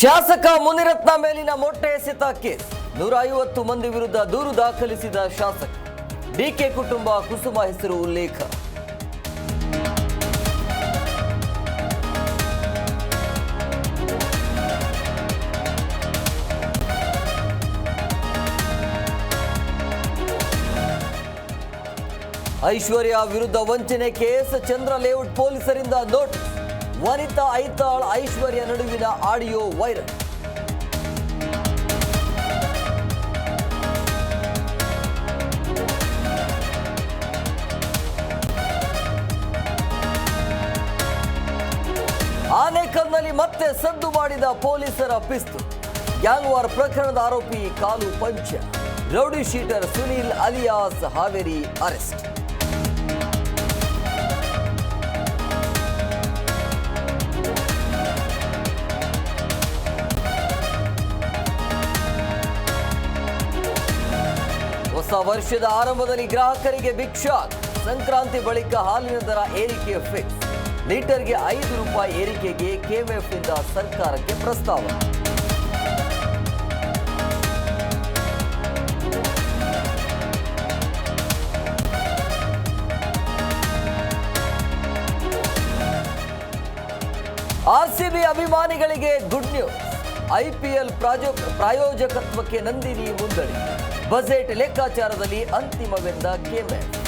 ಶಾಸಕ ಮುನಿರತ್ನ ಮೇಲಿನ ಮೊಟ್ಟೆ ಎಸೆತ ಕೇಸ್. ನೂರ ಐವತ್ತು ಮಂದಿ ವಿರುದ್ಧ ದೂರು ದಾಖಲಿಸಿದ ಶಾಸಕ. ಡಿಕೆ ಕುಟುಂಬ ಕುಸುಮ ಹೆಸರು ಉಲ್ಲೇಖ. ಐಶ್ವರ್ಯ ವಿರುದ್ಧ ವಂಚನೆ ಕೇಸ್. ಚಂದ್ರ ಲೇಔಟ್ ಪೊಲೀಸರಿಂದ ನೋಟಿಸ್. ವನಿತಾ ಐತಾಳ್ ಐಶ್ವರ್ಯ ನಡುವಿನ ಆಡಿಯೋ ವೈರಲ್. ಆನೇಕಲ್ನಲ್ಲಿ ಮತ್ತೆ ಸದ್ದು ಮಾಡಿದ ಪೊಲೀಸರ ಪಿಸ್ತು. ಗ್ಯಾಂಗ್ ವಾರ್ ಪ್ರಕರಣದ ಆರೋಪಿ ಕಾಲು ಪಂಚ. Rowdy sheeter Sunil alias Haveri arrest. ಹೊಸ ವರ್ಷದ ಆರಂಭದಲ್ಲಿ ಗ್ರಾಹಕರಿಗೆ ಬಿಗ್ ಶಾಕ್. ಸಂಕ್ರಾಂತಿ ಬಳಿಕ ಹಾಲಿನ ದರ ಏರಿಕೆ ಫಿಕ್ಸ್ ಲೀಟರ್ಗೆ ಐದು ರೂಪಾಯಿ ಏರಿಕೆಗೆ ಕೆಎಂಎಫ್ ಇಂದ ಸರ್ಕಾರಕ್ಕೆ ಪ್ರಸ್ತಾವ ಆರ್ಸಿಬಿ ಅಭಿಮಾನಿಗಳಿಗೆ ಗುಡ್ ನ್ಯೂಸ್. ಐಪಿಎಲ್ ಪ್ರಾಯೋಜಕತ್ವಕ್ಕೆ ನಂದಿನಿ ಮುಂದಡಿ. ಬಜೆಟ್ ಲೆಕ್ಕಾಚಾರದಲ್ಲಿ ಅಂತಿಮವೆಂದ ಕೆಎಂಎಫ್